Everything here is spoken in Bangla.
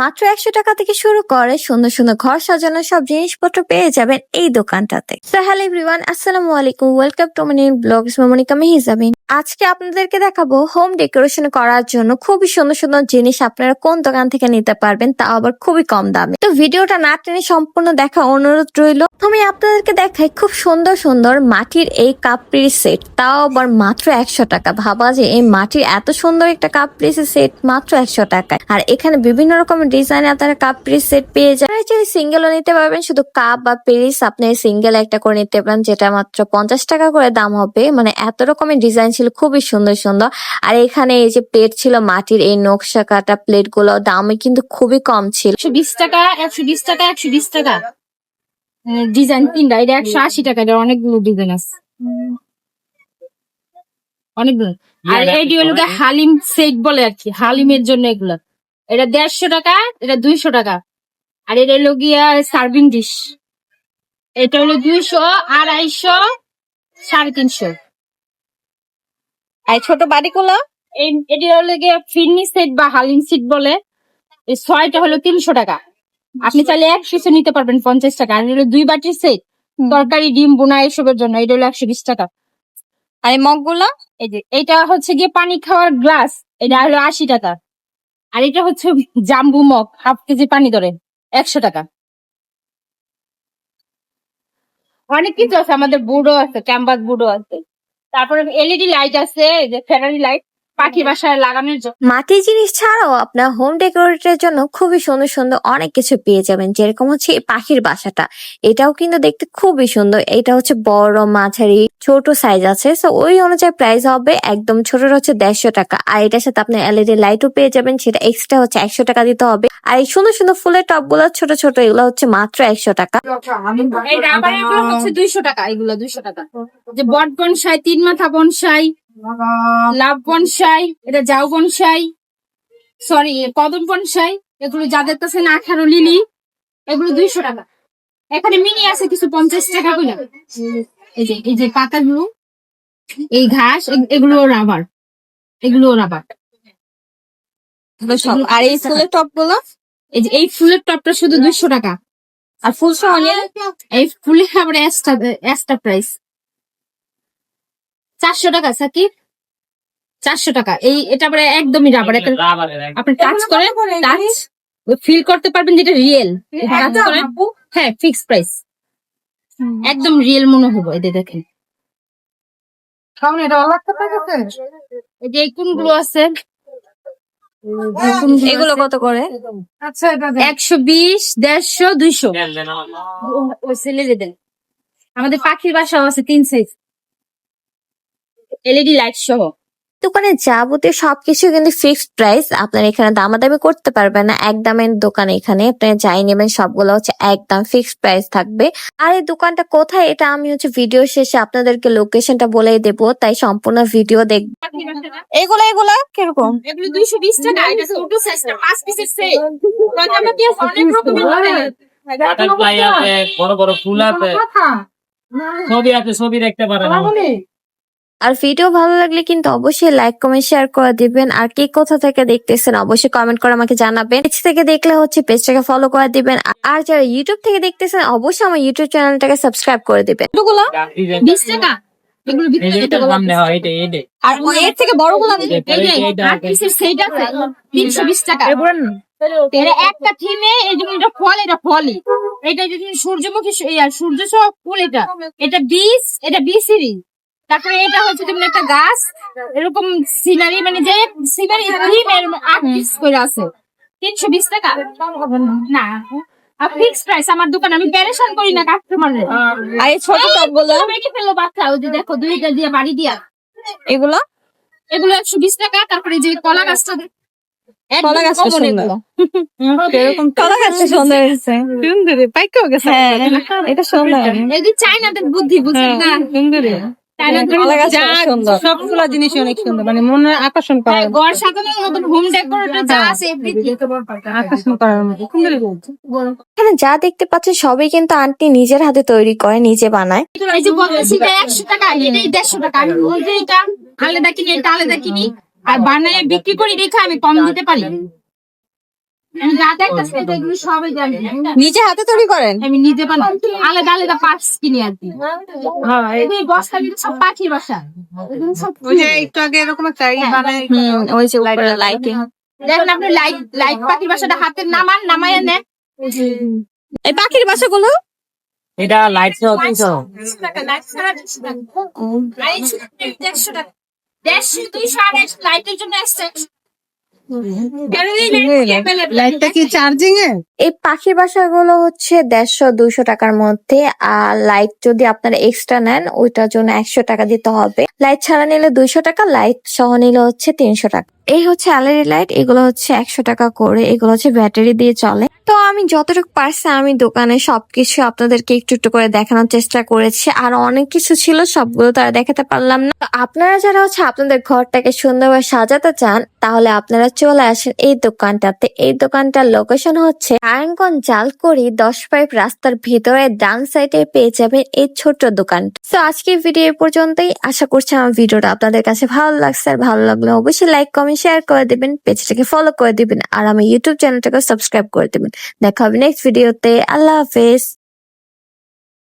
মাত্র একশো টাকা থেকে শুরু করে সুন্দর সুন্দর ঘর সাজানোর সব জিনিসপত্র পেয়ে যাবেন এই দোকানটাতে। তো হ্যালো এভরিওয়ান, আসসালামু আলাইকুম, welcome to Moni blogs Monika Mehjabin আজকে আপনাদেরকে দেখাবো হোম ডেকোরেশন করার জন্য খুবই সুন্দর সুন্দর জিনিস আপনারা কোন দোকান থেকে নিতে পারবেন তা আবার খুবই কম দামে। তো ভিডিওটা না টেনে সম্পূর্ণ দেখা অনুরোধ রইল। আমি আপনাদেরকে দেখাই খুব সুন্দর সুন্দর মাটির এই কাপড়ির সেট। তাও আবার মাত্র একশো টাকা। ভাবা যে এই মাটির এত সুন্দর একটা কাপড়ির সেট মাত্র একশো টাকায়। আর এখানে বিভিন্ন রকমের ডিজাইনে আপনারা কাপড়ির সেট পেয়ে যাবেন চাইলে সিঙ্গেলও নিতে পারবেন শুধু কাপ বা পেরিস আপনি সিঙ্গেল একটা করে নিতে পারেন যেটা মাত্র পঞ্চাশ টাকা করে দাম হবে। মানে এত রকমের ডিজাইন ছিল খুবই সুন্দর সুন্দর। আর এখানে এই যে প্লেট ছিল মাটির এই নকশা কাটা প্লেটগুলো দামে কিন্তু খুবই কম ছিল। একশো বিশ টাকা একশো বিশ টাকা একশো বিশ টাকা। ডিজাইন তিনটা এটা একশো আশি টাকা এটা অনেকগুলো ডিজাইন আছে। অনেকগুলো আর এটি হলো হালিম সেট বলে আর কি হালিমের জন্য এগুলো। এটা দেড়শো টাকা এটা দুইশো টাকা। আর এটা হলো গিয়া সার্ভিং ডিশ এটা হলো দুইশো আড়াইশো সাড়ে তিনশো। আর ছোট বাড়িগুলো এই এটি হলো গিয়ে ফিরনি সেট বা হালিম সেট বলে। এই ছয়টা হলো তিনশো টাকা। আপনি চাইলে এক পিসও নিতে পারবেন পঞ্চাশ টাকা। আর হলো দুই বাটির সেট তরকারি ডিম বোনা এসবের জন্য। এটা হলো একশো বিশ টাকা। আর এই মগগুলো? এই যে এটা হচ্ছে গিয়ে পানি খাওয়ার গ্লাস। এটা হলো আশি টাকা। আর এটা হচ্ছে জাম্বু মগ, হাফ কেজি পানি ধরে, একশো টাকা। অনেক কিছু আছে, আমাদের বুড়ো আছে, ক্যাম্পাস বুড়ো আছে। তারপরে এলইডি লাইট আছে যে ফেরারি লাইট, পাখি বাসায় লাগানোর জন্য। মাটির জিনিস ছাড়াও আপনার হোম ডেকোরেটের জন্য খুবই সুন্দর সুন্দর অনেক কিছু পেয়ে যাবেন, যেরকম হচ্ছে পাখির বাসাটা। এটাও কিন্তু দেখতে খুবই সুন্দর, এটা হচ্ছে বড় মাঝারি ছোট সাইজ আছে। সো ওই অনুযায়ী প্রাইস হবে একদম ছোট হচ্ছে দেড়শো টাকা। আর এটার সাথে আপনি এলইডি লাইটও পেয়ে যাবেন সেটা এক্সট্রা হচ্ছে একশো টাকা দিতে হবে। আর এই সুন্দর সুন্দর ফুলের টপগুলো ছোট ছোট এগুলো হচ্ছে মাত্র একশো টাকা। হচ্ছে দুইশো টাকা এগুলো দুইশো টাকা। যে বট বনসাই তিন মাথা বনসাই লাভ বনসাই এটা জাউ বনসাই সরি কদম বনসাই এগুলো যাদের কাছে না আঠারো লিলি এগুলো দুইশো টাকা। এখানে মিনি আছে কিছু পঞ্চাশ টাকা গুলো এই যে এই যে পাতাগুলো এই ঘাস এগুলো রাবার এগুলো রাবার আর এই ফুলের টপগুলো এই যে এই ফুলের টপটা শুধু দুইশো টাকা। আর ফুল সহ এই ফুলের আবার এক্সট্রা এক্সট্রা প্রাইস চারশো টাকা সাকিব। চারশো টাকা। এই এটা আবার একদমই রাবার আপনি টাচ করেন টাচ ফিল করতে পারবেন যেটা রিয়েল হ্যাঁ ফিক্স প্রাইস একদম রিয়েল মনে হব এদের দেখেন। এই যে এই কোনগুলো আছে? এগুলো কত করে? একশো বিশ দেড়শো দুইশো। ওই দেন আমাদের পাখির বাসাও আছে তিন সাইজ এলইডি লাইট সহ। দোকানে যাবতীয় সবকিছু কিন্তু ফিক্সড প্রাইস আপনার এখানে দামাদামি করতে পারবেন না এক দামের দোকান এখানে। আপনি যাই নেবেন সবগুলো হচ্ছে একদম ফিক্সড প্রাইস থাকবে। আর এই দোকানটা কোথায় এটা আমি হচ্ছে ভিডিও শেষে আপনাদেরকে লোকেশনটা বলে দেবো তাই সম্পূর্ণ ভিডিও দেখ এগুলো এগুলো কীরকম? এগুলো দুইশো বিশ টাকা এটা ছোট সাইজটা পাঁচ পিসের সেট আছে অনেক রকমের। বাটারফ্লাই আছে বড় বড় ফুল আছে। ছবি আছে ছবি দেখতে পারেন আর ভিডিও ভালো লাগলে কিন্তু অবশ্যই লাইক কমেন্ট শেয়ার করে দিবেন। আর কে কোথা থেকে দেখতেছেন অবশ্যই কমেন্ট করে আমাকে জানাবেন। পেজ থেকে দেখলে হচ্ছে পেজটাকে ফলো করে দিবেন। আর যারা ইউটিউব থেকে দেখতেছেন অবশ্যই আমার ইউটিউব চ্যানেলটাকে সাবস্ক্রাইব করে দিবেন। বিশ টাকা। আর এর থেকে আছে। তিনশো বিশ টাকা। একটা থিমে এই যেমন এটা ফল এটা ফলই। এটা যদি সূর্যমুখী আর সূর্য সহ ফুল এটা। এটা বীজ এটা বি সিরিজ। তারপরে এটা হচ্ছে যেমন একটা গাছ এরকম সিনারি মানে যে সিনারি থিম এর আট পিস করে আছে। তিনশো বিশ টাকা। না আর ফিক্স প্রাইস আমার দোকান আমি প্যারেশান করি না কাস্টমারের আর এই ছোট টপগুলো রেখে ফেলল বাচ্চা ওই যে দেখো দুইটা দিয়ে বাড়ি দিয়া। এগুলো? এগুলো একশো বিশ টাকা তারপরে যে কলা গাছটা কলা গাছটা সুন্দর। কলা গাছটা সুন্দর। হয়েছে। হ্যাঁ এটা সুন্দর। এগুলি চাইনাদের বুদ্ধি বুঝলেন না? যা- সুন্দর। সবগুলা জিনিস অনেক সুন্দর। মানে মনে আকর্ষণ হ্যাঁ, ঘর সাজানোর মতন হোম ডেকোরেটর যা আছে আকর্ষণ করার মতো। সুন্দরই বলছে এখানে যা দেখতে পাচ্ছেন সবই কিন্তু আন্টি নিজের হাতে তৈরি করে নিজে বানায়। এই যে বলতেছি একশো টাকা এটাই দেড়শো টাকা। আমি বলছি এটা আলাদা কিনি এটা আলাদা কিনি। আর বানায় বিক্রি করি দেখে আমি কম দিতে পারি আমি যা দেখতেছি এগুলো সবই জানি নিজে হাতে তৈরি করেন? আমি নিজে বানাই। আলাদা আলাদা পার্টস কিনি আর এই বস্তা কিন্তু সব পাখির বাসা। একটু আগে এরকম একটা ই বানায় হুম ওই যে উপরে লাইটিং দেখেন আপনি লাইট লাইট পাখির বাসাটা হাতে নামান নামায় নেন। এই পাখির বাসাগুলো? এটা লাইট সহ তিনশো টাকা লাইট ছাড়া দেড়শো দুইশো আড়াইশো লাইটের জন্য লাইটটা কি চার্জিং এ এই পাখির বাসাগুলো হচ্ছে দেড়শো দুইশো টাকার মধ্যে আর লাইট যদি আপনারা এক্সট্রা নেন ওইটার জন্য একশো টাকা দিতে হবে। লাইট ছাড়া নিলে দুইশো টাকা লাইট সহ নিলে হচ্ছে তিনশো টাকা। এই হচ্ছে এলইডি লাইট এগুলো হচ্ছে একশো টাকা করে, এগুলো হচ্ছে ব্যাটারি দিয়ে চলে। তো আমি যতটুকু পারছি আমি দোকানে সবকিছু আপনাদেরকে একটু একটু করে দেখানোর চেষ্টা করেছি, আর অনেক কিছু ছিল, সবগুলো তো আর দেখাতে পারলাম না। আপনারা যারা হচ্ছে আপনাদের ঘরটাকে সুন্দরভাবে সাজাতে চান, তাহলে আপনারা চলে আসেন এই দোকানটাতে। এই দোকানটার লোকেশন হচ্ছে নারায়ণগঞ্জ জালকুড়ি দশ পাইপ রাস্তার ভিতরে, ডান সাইডে পেয়ে যাবেন এই ছোট্ট দোকানটা। তো আজকে ভিডিও পর্যন্তই। আশা করছি আমার ভিডিওটা আপনাদের কাছে ভালো লাগছে, আর ভালো লাগলে অবশ্যই লাইক কমেন্ট শেয়ার করে দিবেন, পেজটাকে ফলো করে দিবেন, আর আমার ইউটিউব চ্যানেলটাকে সাবস্ক্রাইব করে দিবেন। দেখা হবে নেক্সট ভিডিওতে আল্লাহ হাফেজ।